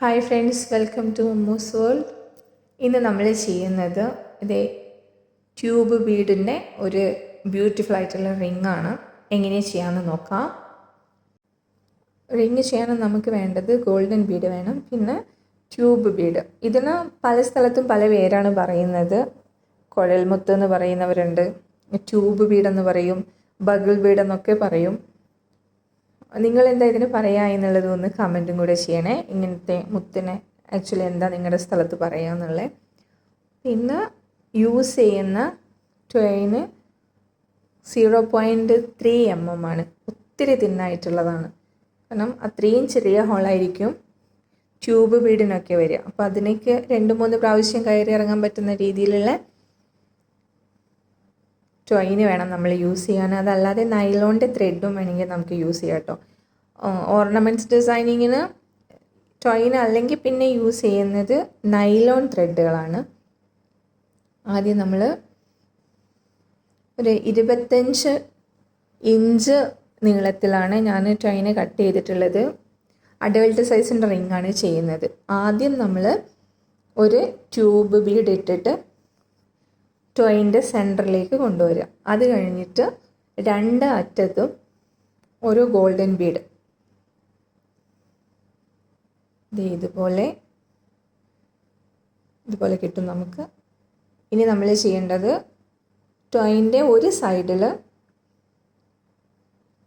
Hi friends welcome to Mammoos world ഇന്ന് നമ്മൾ ചെയ്യുന്നത് ഇതേ ട്യൂബ് ബീഡിന്റെ ഒരു ബ്യൂട്ടിഫുൾ ആയിട്ടുള്ള റിങ്ങാണ് എങ്ങനെ ചെയ്യാമെന്ന് നോക്കാം. റിങ് ചെയ്യാൻ നമുക്ക് വേണ്ടത് ഗോൾഡൻ ബീഡ് വേണം. പിന്നെ ട്യൂബ് ബീഡ് ഇതിന് പല സ്ഥലത്തും പല പേരാണ് പറയുന്നത്. കുഴൽമുത്ത് എന്ന് പറയുന്നവരുണ്ട്. ട്യൂബ് ബീഡെന്ന് പറയും. ബഗിൾ ബീഡെന്നൊക്കെ പറയും. നിങ്ങൾ എന്താ ഇതിന് പറയാ എന്നുള്ളത് ഒന്ന് കമന്റും കൂടെ ചെയ്യണേ. ഇങ്ങനത്തെ മുത്തിനെ ആക്ച്വലി എന്താ നിങ്ങളുടെ സ്ഥലത്ത് പറയുക എന്നുള്ളത് പിന്നെ യൂസ് ചെയ്യുന്ന twine zero point three M M ആണ്. ഒത്തിരി തിന്നായിട്ടുള്ളതാണ്. കാരണം അത്രയും ചെറിയ ഹോളായിരിക്കും ട്യൂബ് വീടിനൊക്കെ വരിക. അപ്പോൾ അതിനേക്ക് രണ്ട് മൂന്ന് പ്രാവശ്യം കയറി ഇറങ്ങാൻ പറ്റുന്ന രീതിയിലുള്ള ടൊയിന് വേണം നമ്മൾ യൂസ് ചെയ്യാൻ. അതല്ലാതെ നൈലോണിന്റെ ത്രെഡും വേണമെങ്കിൽ നമുക്ക് യൂസ് ചെയ്യാം കേട്ടോ. ഓർണമെന്റ്സ് ഡിസൈനിങ്ങിന് ടൊയിന് അല്ലെങ്കിൽ പിന്നെ യൂസ് ചെയ്യുന്നത് നൈലോൺ ത്രെഡുകളാണ് ആദ്യം നമ്മൾ ഒരു ഇരുപത്തഞ്ച് ഇഞ്ച് നീളത്തിലാണ് ഞാൻ ടൊയിന് കട്ട് ചെയ്തിട്ടുള്ളത്. അഡൾട്ട് സൈസിന്റെ റിങ്ങാണ് ചെയ്യുന്നത്. ആദ്യം നമ്മൾ ഒരു ട്യൂബ് ബീഡ് ഇട്ടിട്ട് ടോയിന്റെ സെന്ററിലേക്ക് കൊണ്ടുവരിക. അത് കഴിഞ്ഞിട്ട് രണ്ട് അറ്റത്തും ഒരു ഗോൾഡൻ ബീഡ് ഇതുപോലെ ഇതുപോലെ കിട്ടും നമുക്ക്. ഇനി നമ്മൾ ചെയ്യേണ്ടത് ടോയിന്റെ ഒരു സൈഡിൽ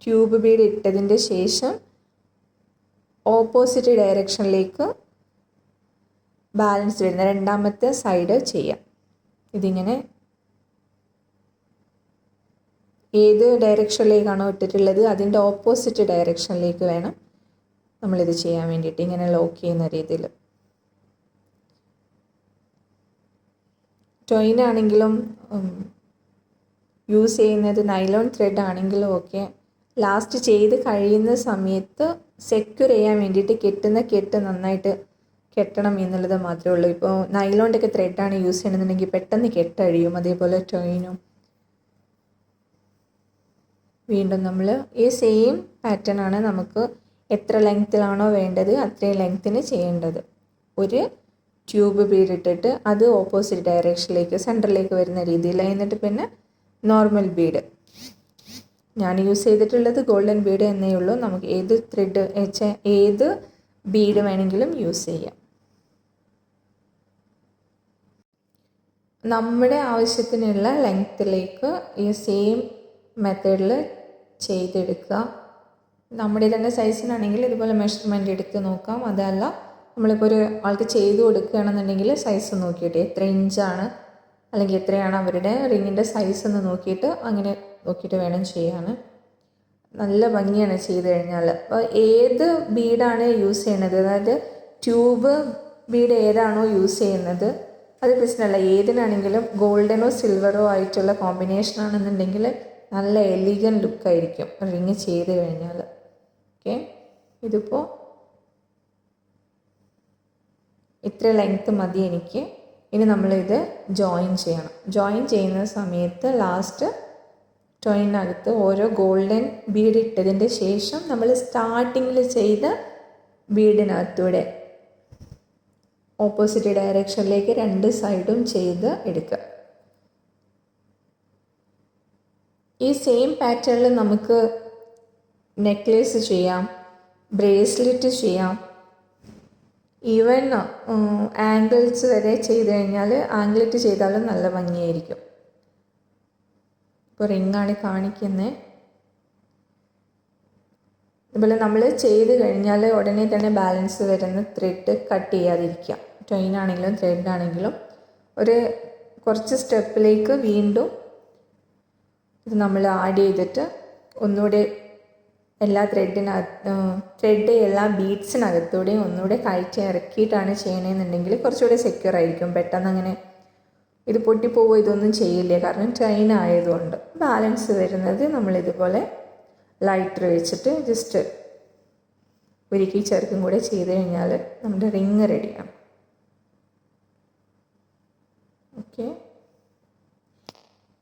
ട്യൂബ് ബീഡ് ഇട്ടതിന്റെ ശേഷം ഓപ്പോസിറ്റ് ഡയറക്ഷനിലേക്ക് ബാലൻസ് വരുന്ന രണ്ടാമത്തെ സൈഡ് ചെയ്യാം. ഇതിങ്ങനെ ഏത് ഡയറക്ഷനിലേക്കാണോ ഇട്ടിട്ടുള്ളത് അതിന്റെ ഓപ്പോസിറ്റ് ഡയറക്ഷനിലേക്ക് വേണം നമ്മളിത് ചെയ്യാൻ വേണ്ടിയിട്ട് ഇങ്ങനെ ലോക്ക് ചെയ്യുന്ന രീതിയിൽ. ടൊയിനാണെങ്കിലും യൂസ് ചെയ്യുന്നത് നൈലോൺ ത്രെഡ് ആണെങ്കിലും ഒക്കെ ലാസ്റ്റ് ചെയ്ത് കഴിയുന്ന സമയത്ത് സെക്യൂർ ചെയ്യാൻ വേണ്ടിയിട്ട് കെട്ടുന്ന കെട്ട് നന്നായിട്ട് കെട്ടണം എന്നുള്ളത് മാത്രമേ ഉള്ളൂ. ഇപ്പോൾ നൈലോണിന്റെയൊക്കെ ത്രെഡാണ് യൂസ് ചെയ്യണമെന്നുണ്ടെങ്കിൽ പെട്ടെന്ന് കെട്ടഴിയും. അതേപോലെ ടൊയിനും വീണ്ടും നമ്മൾ ഈ സെയിം പാറ്റേൺ ആണ് നമുക്ക് എത്ര ലെങ്ത്തിലാണോ വേണ്ടത് അത്രയും ലെങ്ത്തിന് ചെയ്യേണ്ടത്. ഒരു ട്യൂബ് ബീഡിട്ടിട്ട് അത് ഓപ്പോസിറ്റ് ഡയറക്ഷനിലേക്ക് സെന്ററിലേക്ക് വരുന്ന രീതിയിൽ എന്നിട്ട് പിന്നെ നോർമൽ ബീഡ് ഞാൻ യൂസ് ചെയ്തിട്ടുള്ളത് ഗോൾഡൻ ബീഡ് എന്നേ ഉള്ളൂ. നമുക്ക് ഏത് ത്രെഡ് ഏത് ബീഡ് വേണമെങ്കിലും യൂസ് ചെയ്യാം. നമ്മുടെ ആവശ്യത്തിനുള്ള ലെങ്ത്തിലേക്ക് ഈ സെയിം മെത്തേഡിൽ ചെയ്തെടുക്കുക. നമ്മുടെ തന്നെ സൈസിനാണെങ്കിൽ ഇതുപോലെ മെഷർമെന്റ് എടുത്ത് നോക്കാം. അതല്ല നമ്മളിപ്പോൾ ഒരു ആൾക്ക് ചെയ്തു കൊടുക്കുകയാണെന്നുണ്ടെങ്കിൽ സൈസ് നോക്കിയിട്ട് എത്ര ഇഞ്ചാണ് അല്ലെങ്കിൽ എത്രയാണ് അവരുടെ റിങ്ങിന്റെ സൈസ് എന്ന് നോക്കിയിട്ട് അങ്ങനെ നോക്കിയിട്ട് വേണം ചെയ്യാൻ നല്ല ഭംഗിയാണ് ചെയ്ത് കഴിഞ്ഞാൽ. അപ്പോൾ ഏത് ബീഡാണ് യൂസ് ചെയ്യുന്നത്? അതായത് ട്യൂബ് ബീഡ് ഏതാണോ യൂസ് ചെയ്യുന്നത്? അത് പ്രശ്നമല്ല. ഏതിനാണെങ്കിലും ഗോൾഡനോ സിൽവറോ ആയിട്ടുള്ള കോമ്പിനേഷൻ ആണെന്നുണ്ടെങ്കിൽ നല്ല എലിഗൻ ലുക്കായിരിക്കും റിങ് ചെയ്ത് കഴിഞ്ഞാൽ ഓക്കെ ഇതിപ്പോൾ ഇത്ര ലെങ്ത്ത് മതി എനിക്ക്. ഇനി നമ്മളിത് ജോയിൻ ചെയ്യണം. ജോയിൻ ചെയ്യുന്ന സമയത്ത് ലാസ്റ്റ് ടോയിനകത്ത് ഓരോ ഗോൾഡൻ ബീഡ് ഇട്ടതിന്റെ ശേഷം നമ്മൾ സ്റ്റാർട്ടിങ്ങിൽ ചെയ്ത ബീഡിനകത്തൂടെ ഓപ്പോസിറ്റ് ഡയറക്ഷനിലേക്ക് രണ്ട് സൈഡും ചെയ്ത് എടുക്കുക. ഈ സെയിം പാറ്റേണിൽ നമുക്ക് നെക്ലേസ് ചെയ്യാം ബ്രേസ്ലെറ്റ് ചെയ്യാം. ഈവൻ ആംഗിൾസ് വരെ ചെയ്ത് കഴിഞ്ഞാൽ ആംഗിളിറ്റ് ചെയ്താലും നല്ല ഭംഗിയായിരിക്കും. ഇപ്പോൾ റിങ്ങാണ് കാണിക്കുന്നത് അതുപോലെ നമ്മൾ ചെയ്ത് കഴിഞ്ഞാൽ ഉടനെ തന്നെ ബാലൻസ് വരുന്ന ത്രെഡ് കട്ട് ചെയ്യാതിരിക്കുക ട്രെയിൻ ആണെങ്കിലും ത്രെഡ് ആണെങ്കിലും. ഒരു കുറച്ച് സ്റ്റെപ്പിലേക്ക് വീണ്ടും ഇത് നമ്മൾ ആഡ് ചെയ്തിട്ട് ഒന്നുകൂടെ എല്ലാ ത്രെഡിനകത്ത് ത്രെഡ് എല്ലാ ബീഡ്സിനകത്തൂടെയും ഒന്നുകൂടെ കയറ്റി ഇറക്കിയിട്ടാണ് ചെയ്യണമെന്നുണ്ടെങ്കിൽ കുറച്ചുകൂടെ സെക്യൂർ ആയിരിക്കും. പെട്ടെന്ന് അങ്ങനെ ഇത് പൊട്ടിപ്പോവോ ഇതൊന്നും ചെയ്യില്ല. കാരണം ട്രെയിൻ ആയതുകൊണ്ട്. ബാലൻസ് വരുന്നത് നമ്മൾ ഇതുപോലെ ലൈറ്റർ വെച്ചിട്ട് ജസ്റ്റ് ഒരുക്കി ചേർക്കും കൂടെ ചെയ്ത് കഴിഞ്ഞാൽ നമ്മുടെ റിങ് റെഡിയാണ് okay